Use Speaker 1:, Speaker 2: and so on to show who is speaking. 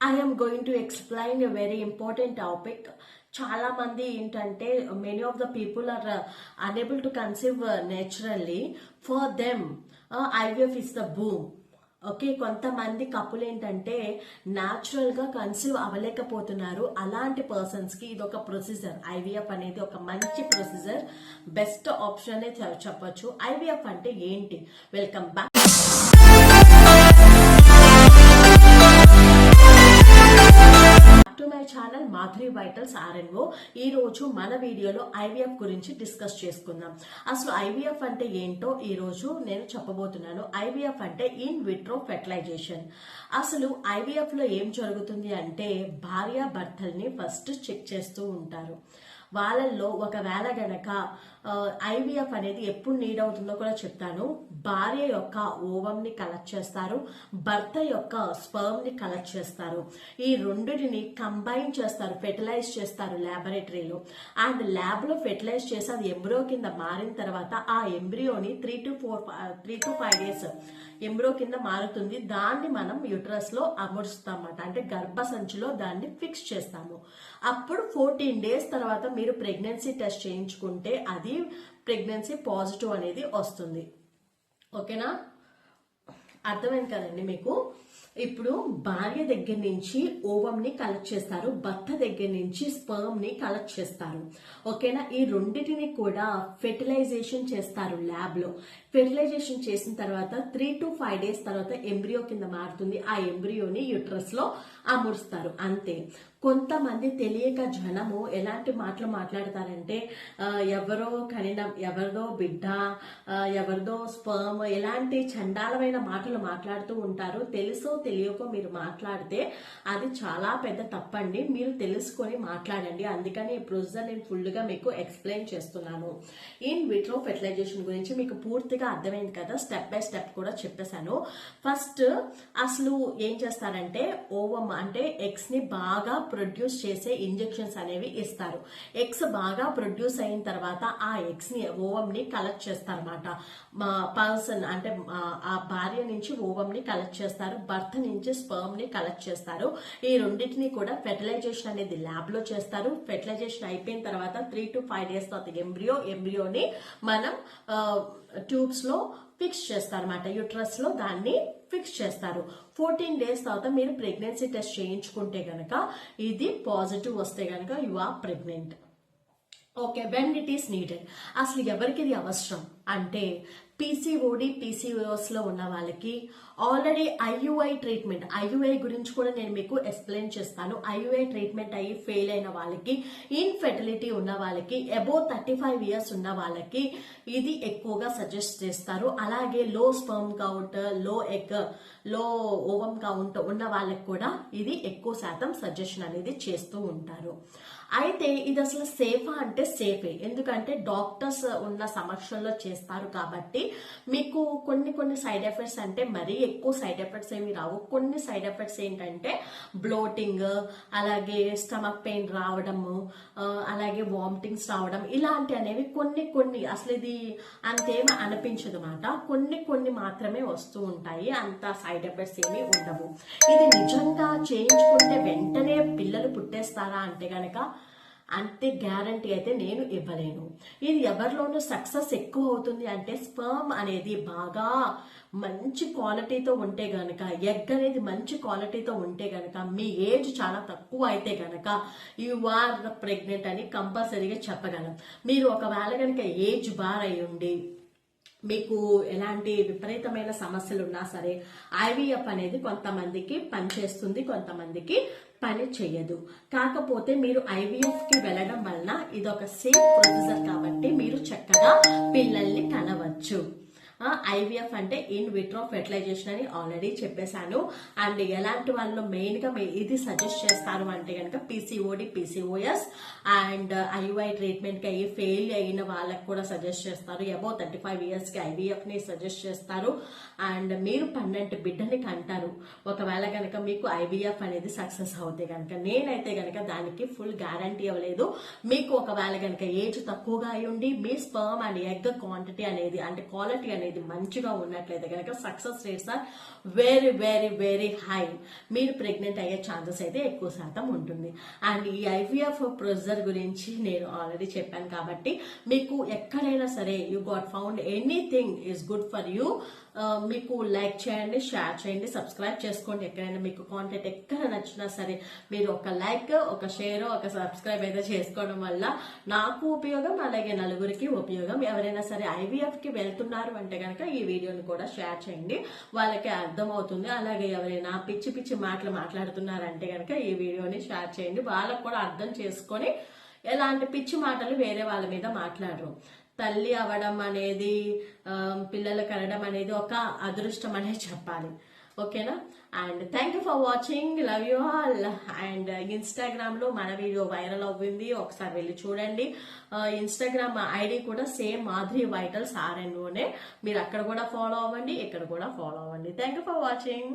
Speaker 1: I am going to explain a very important topic చాలా మంది ఏంటంటే many of the people are unable to conceive naturally for them IVF is the boom okay కొంతమంది కప్పులు ఏంటంటే న్యాచురల్గా conceive అవ్వలేకపోతున్నారు. అలాంటి పర్సన్స్కి ఇది ఒక ప్రొసీజర్ ఐవీఎఫ్ అనేది ఒక మంచి ప్రొసీజర్ బెస్ట్ ఆప్షన్ చెప్పొచ్చు. ఐవీఎఫ్ అంటే ఏంటి? Welcome back my Madhuri vitals RNO. ఈ రోజు మన వీడియోలో ఐవీఎఫ్ గురించి డిస్కస్ చేసుకుందాం. అసలు ఐవీఎఫ్ అంటే ఏంటో ఈ రోజు నేను చెప్పబోతున్నాను. ఐవీఎఫ్ అంటే ఇన్ విట్రో ఫెర్టిలైజేషన్. అసలు ఐవీఎఫ్లో ఏం జరుగుతుంది అంటే భార్య భర్తల్ని ఫస్ట్ చెక్ చేస్తూ ఉంటారు. వాళ్ళల్లో ఒకవేళ గనక ఐవీఎఫ్ అనేది ఎప్పుడు నీడ్ అవుతుందో కూడా చెప్తాను. భార్య యొక్క ఓవంని కలెక్ట్ చేస్తారు. భర్త యొక్క స్పర్మ్ని కలెక్ట్ చేస్తారు. ఈ రెండుని కంబైన్ చేస్తారు ఫెర్టిలైజ్ చేస్తారు ల్యాబొరేటరీలో అండ్ ల్యాబ్లో ఫెర్టిలైజ్ చేసి అది ఎంబ్రో కింద మారిన తర్వాత ఆ ఎంబ్రియోని three to four three to five days embryo కింద మారుతుంది. దాన్ని మనం యుటరస్లో అమరుస్తామన్నమాట. అంటే గర్భసంచిలో దాన్ని ఫిక్స్ చేస్తాము. అప్పుడు ఫోర్టీన్ డేస్ తర్వాత మీరు ప్రెగ్నెన్సీ టెస్ట్ చేయించుకుంటే అది ప్రెగ్నెన్సీ పాజిటివ్ అనేది వస్తుంది. ఓకేనా అర్థమైంది కదండి మీకు? ఇప్పుడు భార్య దగ్గర నుంచి ఓవం ని కలెక్ట్ చేస్తారు భర్త దగ్గర నుంచి స్పర్మ్ని కలెక్ట్ చేస్తారు. ఓకేనా? ఈ రెండింటిని కూడా ఫెర్టిలైజేషన్ చేస్తారు ల్యాబ్లో. ఫెర్టిలైజేషన్ చేసిన తర్వాత త్రీ టు ఫైవ్ డేస్ తర్వాత ఎంబ్రియో కింద మారుతుంది. ఆ ఎంబ్రియోని యుట్రస్లో అమరుస్తారు. అంతే. కొంతమంది తెలియక జనము ఎలాంటి మాటలు మాట్లాడతారంటే ఎవరో కనిన ఎవరిదో బిడ్డ ఎవరిదో స్పర్మ్ ఎలాంటి చండాలమైన మాటలు మాట్లాడుతూ ఉంటారు. తెలుసు తెలియకో మీరు మాట్లాడితే అది చాలా పెద్ద తప్పండి. మీరు తెలుసుకొని మాట్లాడండి. అందుకని ఈ ప్రొసీజర్ నేను ఫుల్గా మీకు ఎక్స్ప్లెయిన్ చేస్తున్నాను. ఇన్ విట్రో ఫెర్టిలైజేషన్ గురించి మీకు పూర్తిగా అర్థమైంది కదా. స్టెప్ బై స్టెప్ కూడా చెప్పేశాను. ఫస్ట్ అసలు ఏం చేస్తారంటే ఓవమ్ అంటే ఎగ్స్ని బాగా ప్రొడ్యూస్ చేసే ఇంజెక్షన్స్ అనేవి ఇస్తారు. ఎగ్స్ బాగా ప్రొడ్యూస్ అయిన తర్వాత ఆ ఎగ్స్ని ఓవమ్ని కలెక్ట్ చేస్తారన్నమాట. మా పర్సన్ అంటే ఆ- భార్య నుంచి ఓవమ్ని కలెక్ట్ చేస్తారు. బర్త్ నుంచి స్పర్మ్ని కలెక్ట్ చేస్తారు. ఈ రెండింటిని కూడా ఫెర్టిలైజేషన్ అనేది ల్యాబ్లో చేస్తారు. ఫెర్టిలైజేషన్ అయిపోయిన తర్వాత త్రీ టు ఫైవ్ డేస్ తర్వాత ఎంబ్రియో ఎంబ్రియోని మనం ట్యూబ్స్లో ఫిక్స్ చేస్తారన్నమాట. యూట్రస్లో దాన్ని ఫిక్స్ చేస్తారు. ఫోర్టీన్ డేస్ తర్వాత మీరు ప్రెగ్నెన్సీ టెస్ట్ చేయించుకుంటే గనక ఇది పాజిటివ్ వస్తే గనక you are pregnant okay when it is needed అసలు ఎవరికి ఇది అవసరం? అంటే పీసీఓడి పీసీఓఎస్లో ఉన్న వాళ్ళకి ఆల్రెడీ ఐయుఐ ట్రీట్మెంట్ ఐయుఐ గురించి కూడా నేను మీకు ఎక్స్ప్లెయిన్ చేస్తాను. ఐయుఐ ట్రీట్మెంట్ అయ్యి ఫెయిల్ అయిన వాళ్ళకి ఇన్ఫెర్టిలిటీ ఉన్న వాళ్ళకి అబోవ్ థర్టీ ఫైవ్ ఇయర్స్ ఉన్న వాళ్ళకి ఇది ఎక్కువగా సజెస్ట్ చేస్తారు. అలాగే లో స్పర్మ్ కౌంట్లో ఎగ్లో ఓవమ్ కౌంట్ ఉన్న వాళ్ళకి కూడా ఇది ఎక్కువ శాతం సజెషన్ అనేది చేస్తూ ఉంటారు. అయితే ఇది అసలు సేఫా అంటే సేఫే ఎందుకంటే డాక్టర్స్ ఉన్న సమక్షంలో చేస్తారు కాబట్టి మీకు కొన్ని కొన్ని సైడ్ ఎఫెక్ట్స్ అంటే మరీ ఎక్కువ సైడ్ ఎఫెక్ట్స్ ఏమి రావు. కొన్ని సైడ్ ఎఫెక్ట్స్ ఏంటంటే బ్లోటింగ్ అలాగే స్టమక్ పెయిన్ రావడము అలాగే వామిటింగ్స్ రావడం ఇలాంటి అనేవి కొన్ని కొన్ని అసలు ఇది అంతేమీ అనిపించదు అనమాట కొన్ని కొన్ని మాత్రమే వస్తూ ఉంటాయి. అంత సైడ్ ఎఫెక్ట్స్ ఏమీ ఉండవు. ఇది నిజంగా చేయించుకుంటే వెంటనే పిల్లలు పుట్టేస్తారా అంటే గనక అంతే గ్యారంటీ అయితే నేను ఇవ్వలేను. ఇది ఎవరిలోనూ సక్సెస్ ఎక్కువ అవుతుంది అంటే స్పర్మ్ అనేది బాగా మంచి క్వాలిటీతో ఉంటే గనక ఎగ్ అనేది మంచి క్వాలిటీతో ఉంటే గనక మీ ఏజ్ చాలా తక్కువ అయితే గనక యు ఆర్ ప్రెగ్నెంట్ అని కంపల్సరీగా చెప్పగలం. మీరు ఒకవేళ గనక ఏజ్ బార్ అయి ఉండి మీకు ఎలాంటి విపరీతమైన సమస్యలు ఉన్నా సరే ఐవీఎఫ్ అనేది కొంతమందికి పనిచేస్తుంది కొంతమందికి పని చేయదు కాకపోతే మీరు ఐవీఎఫ్కి వెళ్ళడం వలన ఇదొక సేఫ్ ప్రొసీజర్ కాబట్టి మీరు చక్కగా పిల్లల్ని కనవచ్చు. ఐవీఎఫ్ అంటే ఇన్ విట్రో ఫెర్టిలైజేషన్ అని ఆల్రెడీ చెప్పేశాను. అండ్ ఎలాంటి వాళ్ళు మెయిన్గా ఇది సజెస్ట్ చేస్తారు అంటే కనుక పీసీఓడి పీసీఓఎస్ అండ్ ఐవై ట్రీట్మెంట్కి అయ్యి ఫెయిల్ అయిన వాళ్ళకి కూడా సజెస్ట్ చేస్తారు. అబౌవ్ థర్టీ ఫైవ్ ఇయర్స్కి ని సజెస్ట్ చేస్తారు. అండ్ మీరు పన్నెండు బిడ్డని కంటారు. ఒకవేళ కనుక మీకు ఐవీఎఫ్ అనేది సక్సెస్ అవుతే కనుక నేనైతే కనుక దానికి ఫుల్ గ్యారంటీ ఇవ్వలేదు. మీకు ఒకవేళ కనుక ఏజ్ తక్కువగా అయ్యుండి మీ స్పర్మ్ అండ్ ఎగ్ క్వాంటిటీ అనేది అంటే క్వాలిటీ అనేది అనేది మంచిగా ఉన్నట్లయితే కనుక success rates are very very very high మీరు ప్రెగ్నెంట్ అయ్యే ఛాన్సెస్ అయితే ఎక్కువ శాతం ఉంటుంది. అండ్ ఈ ఐవీఎఫ్ ప్రొసీజర్ గురించి నేను ఆల్రెడీ చెప్పాను కాబట్టి మీకు ఎక్కడైనా సరే you got found anything is good for you మీకు లైక్ చేయండి షేర్ చేయండి సబ్స్క్రైబ్ చేసుకోండి. ఎక్కడైనా మీకు కాంటెంట్ ఎక్కడ నచ్చినా సరే మీరు ఒక లైక్ ఒక షేర్ ఒక సబ్స్క్రైబ్ అయితే చేసుకోవడం వల్ల నాకు ఉపయోగం అలాగే నలుగురికి ఉపయోగం. ఎవరైనా సరే ఐవీఎఫ్కి వెళ్తున్నారు అంటే కనుక ఈ వీడియోని కూడా షేర్ చేయండి. వాళ్ళకి అర్థమవుతుంది. అలాగే ఎవరైనా పిచ్చి పిచ్చి మాటలు మాట్లాడుతున్నారంటే కనుక ఈ వీడియోని షేర్ చేయండి. వాళ్ళకు కూడా అర్థం చేసుకొని ఎలాంటి పిచ్చి మాటలు వేరే వాళ్ళ మీద మాట్లాడరు. తల్లి అవ్వడం అనేది పిల్లలు కనడం అనేది ఒక అదృష్టం అనే చెప్పాలి. ఓకేనా? And thank you for watching love you all and ఇన్స్టాగ్రామ్లో మన వీడియో వైరల్ అవ్వింది ఒకసారి వెళ్ళి చూడండి. ఇన్స్టాగ్రామ్ ఐడి కూడా సేమ్ మాధురి వైటల్స్ ఆర్ఎన్ఓనే మీరు అక్కడ కూడా ఫాలో అవ్వండి ఇక్కడ కూడా ఫాలో అవ్వండి. Thank you for watching